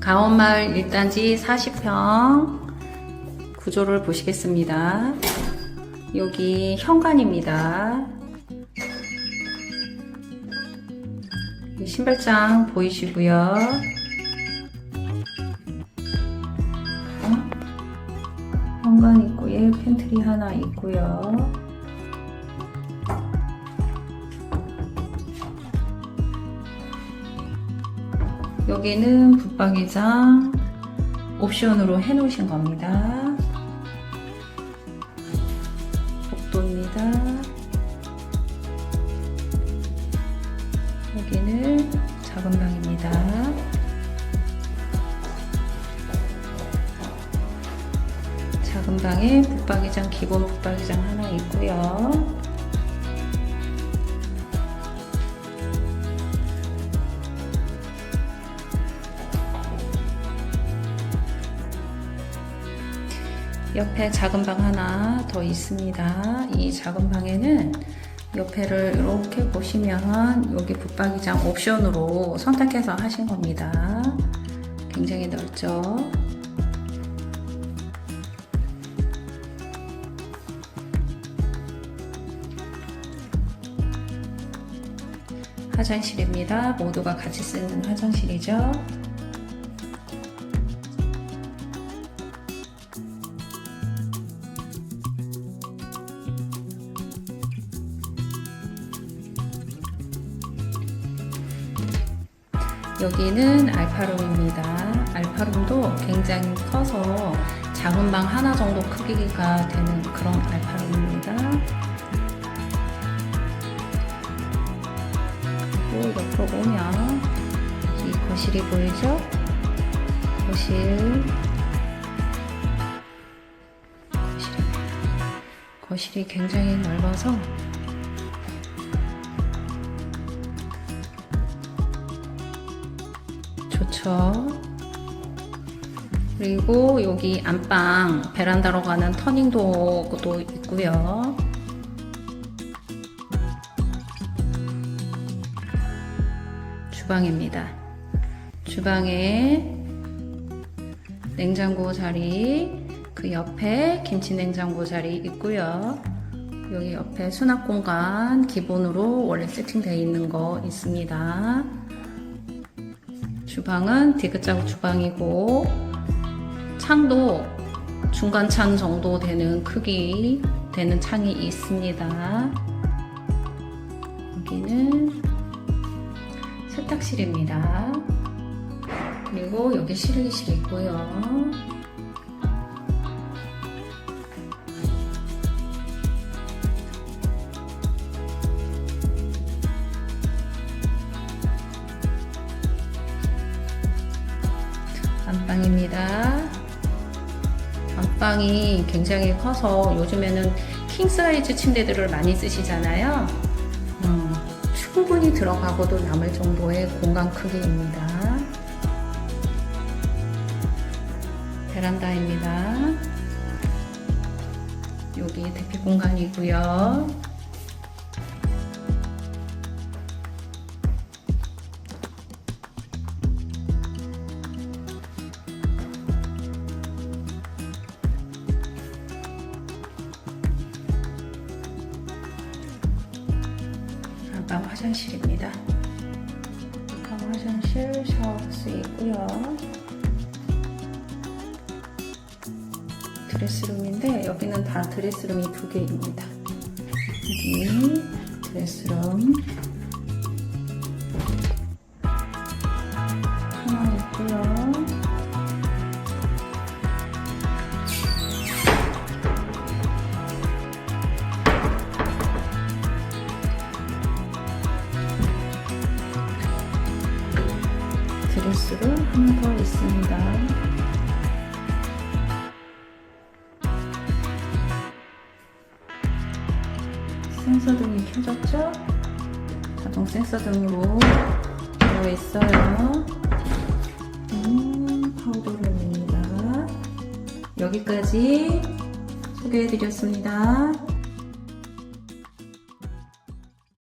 가온마을 1단지 40평 구조를 보시겠습니다. 여기 현관입니다. 이 신발장 보이시고요. 어? 현관 있고요. 팬트리 하나 있고요. 여기는 붙박이장 옵션으로 해놓으신 겁니다. 복도입니다. 여기는 작은 방입니다. 작은 방에 붙박이장 기본 붙박이장 하나 있고요. 옆에 작은 방 하나 더 있습니다. 이 작은 방에는 옆에를 이렇게 보시면 여기 붙박이장 옵션으로 선택해서 하신 겁니다. 굉장히 넓죠? 화장실입니다. 모두가 같이 쓰는 화장실이죠. 여기는 알파룸입니다. 알파룸도 굉장히 커서 작은 방 하나 정도 크기가 되는 그런 알파룸입니다. 그리고 옆으로 보면 이 거실이 보이죠? 거실. 거실. 거실이 굉장히 넓어서 좋죠. 그리고 여기 안방 베란다로 가는 터닝도어도 있고요. 주방입니다. 주방에 냉장고 자리, 그 옆에 김치 냉장고 자리 있고요. 여기 옆에 수납 공간 기본으로 원래 세팅되어 있는 거 있습니다. 주방은 디귿자 주방이고 창도 중간 창 정도 되는 크기 되는 창이 있습니다. 여기는 세탁실입니다. 그리고 여기 실외기실 있고요. 안방입니다. 안방이 굉장히 커서 요즘에는 킹 사이즈 침대들을 많이 쓰시잖아요. 음, 충분히 들어가고도 남을 정도의 공간 크기입니다. 베란다입니다. 여기 대피 공간이고요. 안방 화장실입니다. 안방 화장실 샤워부스 있고요. 드레스룸인데 여기는 다 드레스룸이 두 개입니다. 여기 드레스룸 드레스룸 하나 더 있습니다. 센서등이 켜졌죠? 자동 센서등으로 되어 있어요. 음, 파우더룸입니다. 여기까지 소개해드렸습니다.